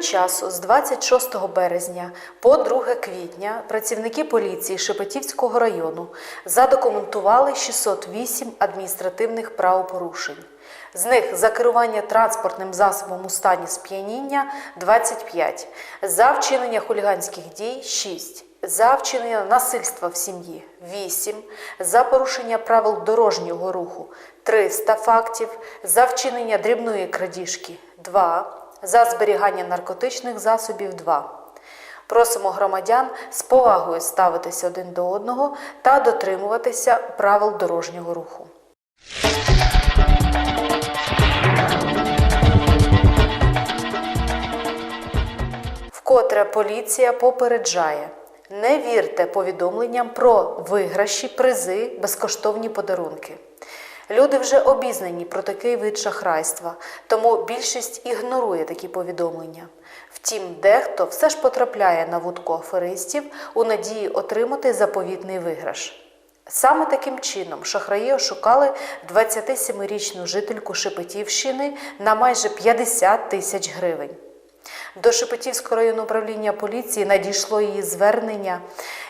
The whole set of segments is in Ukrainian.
часу з 26 березня по 2 квітня працівники поліції Шепетівського району задокументували 608 адміністративних правопорушень. З них за керування транспортним засобом у стані сп'яніння 25, за вчинення хуліганських дій 6, за вчинення насильства в сім'ї 8, за порушення правил дорожнього руху 300 фактів, за вчинення дрібної крадіжки 2, за зберігання наркотичних засобів 2. Просимо громадян з повагою ставитися один до одного та дотримуватися правил дорожнього руху. Вкотре поліція попереджає: не вірте повідомленням про виграші, призи, безкоштовні подарунки. Люди вже обізнані про такий вид шахрайства, тому більшість ігнорує такі повідомлення. Втім, дехто все ж потрапляє на вудку аферистів у надії отримати заповітний виграш. Саме таким чином шахраї ошукали 27-річну жительку Шепетівщини на майже 50 тисяч гривень. До Шепетівського районного управління поліції надійшло її звернення.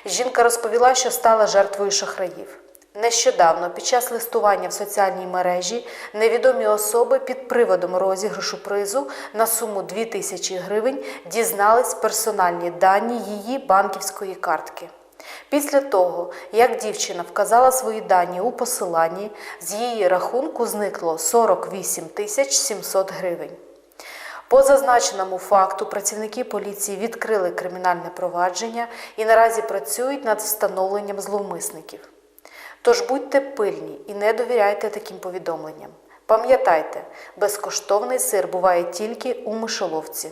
Жінка розповіла, що стала жертвою шахраїв. Нещодавно, під час листування в соціальній мережі, невідомі особи під приводом розіграшу призу на суму 2 тисячі гривень дізнались персональні дані її банківської картки. Після того, як дівчина вказала свої дані у посиланні, з її рахунку зникло 48 тисяч 700 гривень. По зазначеному факту працівники поліції відкрили кримінальне провадження і наразі працюють над встановленням зловмисників. Тож будьте пильні і не довіряйте таким повідомленням. Пам'ятайте, безкоштовний сир буває тільки у мишоловці.